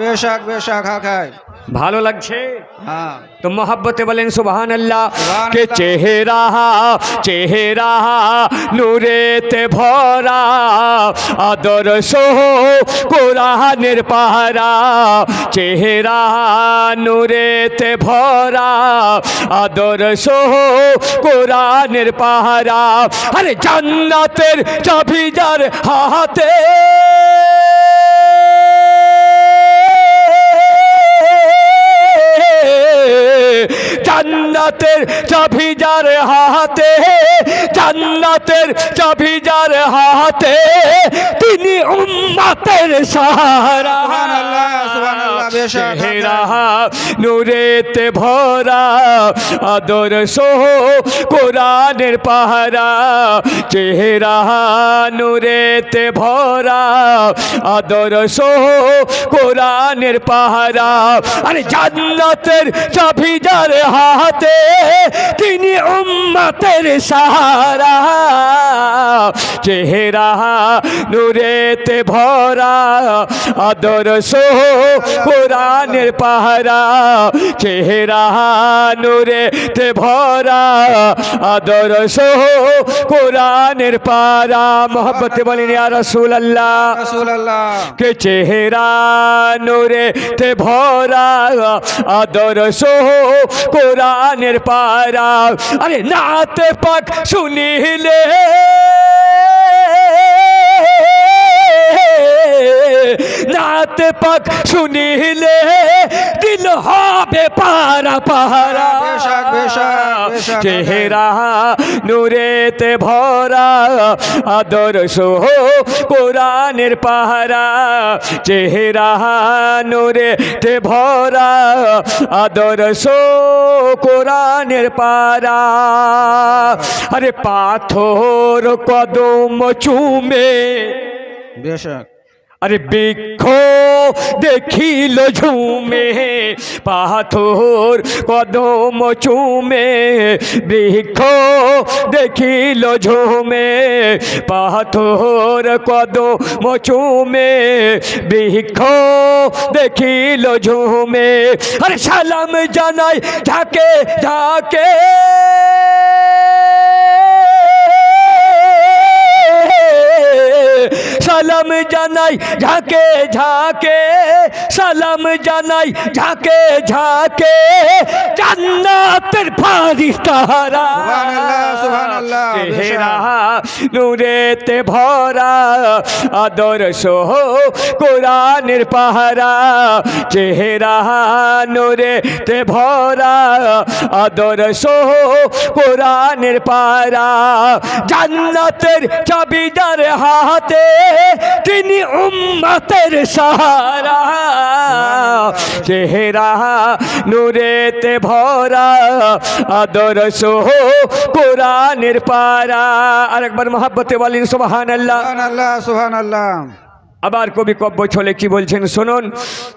বেশাক বেশাক হা খায় ভালো লাগছে? তো মোহাব্বতে বলেন সুবহান আল্লাহ কে। চেহারা চেহারা নূরেতে ভরা আদর্শ কোরআনের পাহারা। চেহারা নূরেতে ভরা আদর্শ কোরআনের পাহারা। আরে জান্নাতের চাবি যার হাতে। জান্নাতের চাবি যার হাতে জান্নাতের চাবি যার হাতে তিনি উম্মাতের বেশক। চেহারা নূরেতে ভরা আদর্শ কোরআনের পাহারা। চেহারা নূরেতে ভরা আদর্শ কোরআনের পাহারা। আরে জান্নাতের চাবি যার হাতে তিনি উম্মাতের সাহারা। চেহারা নূরেতে ভরা আদর আদর্শ কোরআনের পাহারা চেহারা নূরেতে ভরা। আদর্শ কোরআনের পাহারা মোহব্বতে বলেন রাসূলুল্লাহ। রাসূলুল্লাহ। কে চেহারা নূরে তে ভরা আদর্শ কোরআনের পারা। আরে নাতে পাক শুনিলে। নাতে পাক শুনিলে দিল হবে পারা পাহারা। চেহারা নূরেতে ভরা আদর্শ কোরআনের পাহারা। চেহারা নূরেতে ভরা আদর্শ কোরআনের পাহারা। আরে পাথর কদম চুমে। বেশক। আরে বৃক্ষ দেখিল ঝুমে, পাথর কদম চুমে, বৃক্ষ দেখিল ঝুমে, পাথর কদম চুমে, বৃক্ষ দেখিল ঝুমে। আরে সালাম জানাই ঝাকে ঝাকে সালাম জানাই ঝাঁকে ঝাঁকে সালাম জানাই ঝাঁকে ঝাঁকে জান্নাতের ফারিস্তারা। চেহারা নূরেতে ভরা আদর্শ কোরআনের পাহারা। চেহারা নূরেতে ভরা আদর্শ কোরআনের পাহারা। জান্নাতের চাবি যার হাতে তিনি উম্মতের সাহারা। চেহারা নূরেতে ভরা আদর্শ কোরআনের পারা। আরেকবার মহাব্বতে বলেন সুবহান আল্লাহ সুবহানাল্লাহ সুবহানাল্লাহ। আবার কবি কব্য ছলে কি বলছেন শুনুন।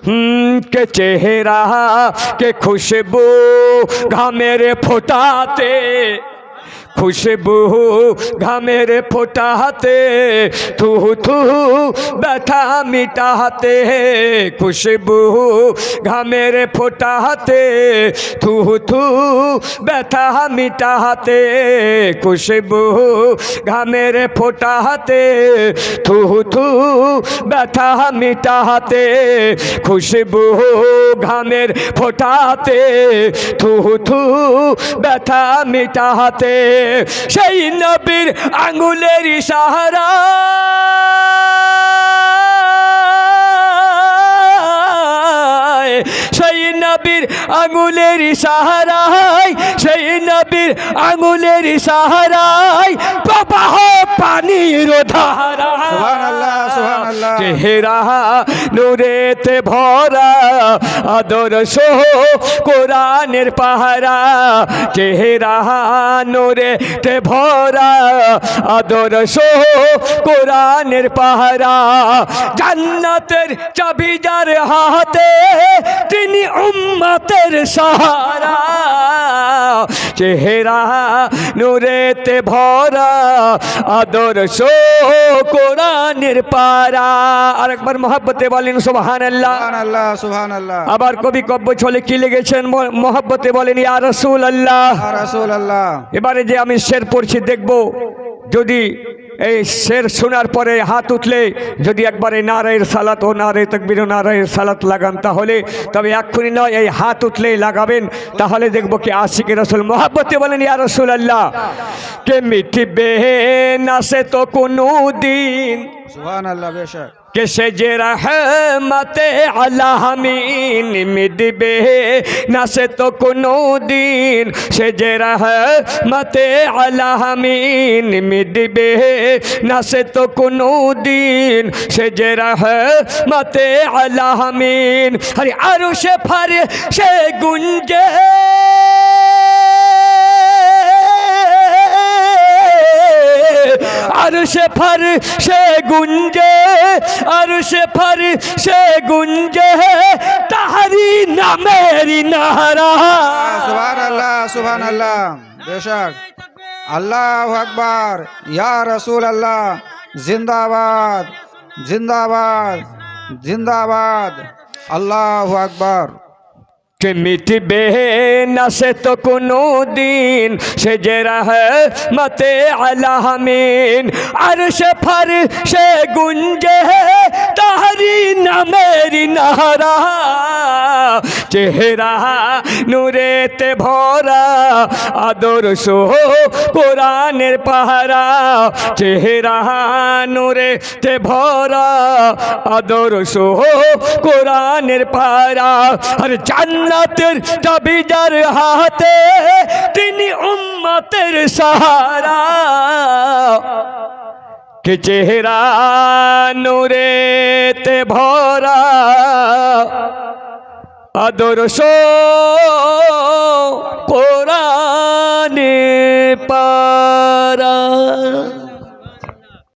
হুম কে চেহারা কে খুশবু ঘামের ফোটাতে খুশবু ঘামের ফোটাতে থু থু, ব্যথা মিটাতে খুশবু ঘামের ফোটাতে থু থু, ব্যথা মিটাতে খুশবু ঘামের ফোটাতে থু থু, ব্যথা মিটা হাতে। খুশবু ঘামের ফোটা হাতে, থু থু, ব্যথা মিটাতে সেই নবীর আঙ্গুলের সাহারা সেই নবীর আঙুলের সাহারায় সেই নবীর আঙুলের সাহারায় প্রবাহ পানির ধারা। চেহারা নূরেতে ভরা আদর্শ কোরআনের পাহারা। চেহারা নূরেতে ভরা আদর্শ কোরআনের পাহারা। জান্নাতের চাবি যার হাতে তিনি উম্মতের সাহারা। চেহারা নূরেতে ভরা আদর্শ কোরআনের পারা আরেকবার মহাব্বতে বলেন সুবহান আল্লাহ সুবহান আল্লাহ আবার কবি কব্য ছলে কি লেগেছেন মহাব্বতে বলেন ইয়া রসুল আল্লাহ রাসূল আল্লাহ এবারে যে আমি শের পড়ছি দেখব যদি এই শের শোনার পরে হাত উঠলে যদি একবারে নারায়ের সালাত ও নারায় তকবির ও নারায়ের সালাত লাগান তাহলে, তবে এক্ষুনি নয়, এই হাত উঠলেই লাগাবেন। তাহলে দেখব কি আশিক রসুল মোহাব্বতে বলেন, ইয়া রসুল আল্লাহ কে মিঠিবে না সে তো কোনো দিন? আল্লাহ কেসে যে রহমতে আলামিন মিটবে না সে তো কোনো দিন সে যে রহমতে আলামিন মিটবে না সে তো কোনো দিন সে যে রহমতে আলামিন আরে আরও সে ফারে সে গুঞ্জে আরশে ফার সে গুঞ্জে আরশে ফার সে গুঞ্জে তাহারি নামেরি নাহারা সুহান আল্লাহ সুহান আল্লাহ বেশক। আল্লাহ আকবার, ইয়া রসুল আল্লাহ জিন্দাবাদ জিন্দাবাদ জিন্দাবাদ। আল্লাহ আকবার। کہ মিটবে না সে তো কোনো দিন সে যে রহমত আলামিন। সে ফার সে গুঞ্জে তাহারি নামেরি নাহারা চেহারা নূরেতে ভরা, আদর্শ কোরআনের পাহারা। চেহারা নূরেতে ভরা, আদর্শ কোরআনের পাহারা। আর জান্নাতের চাবিদার হাতে তিনি উম্মতের সাহারা। কে চেহারা নূরেতে ভরা আদর্শ কোরআনে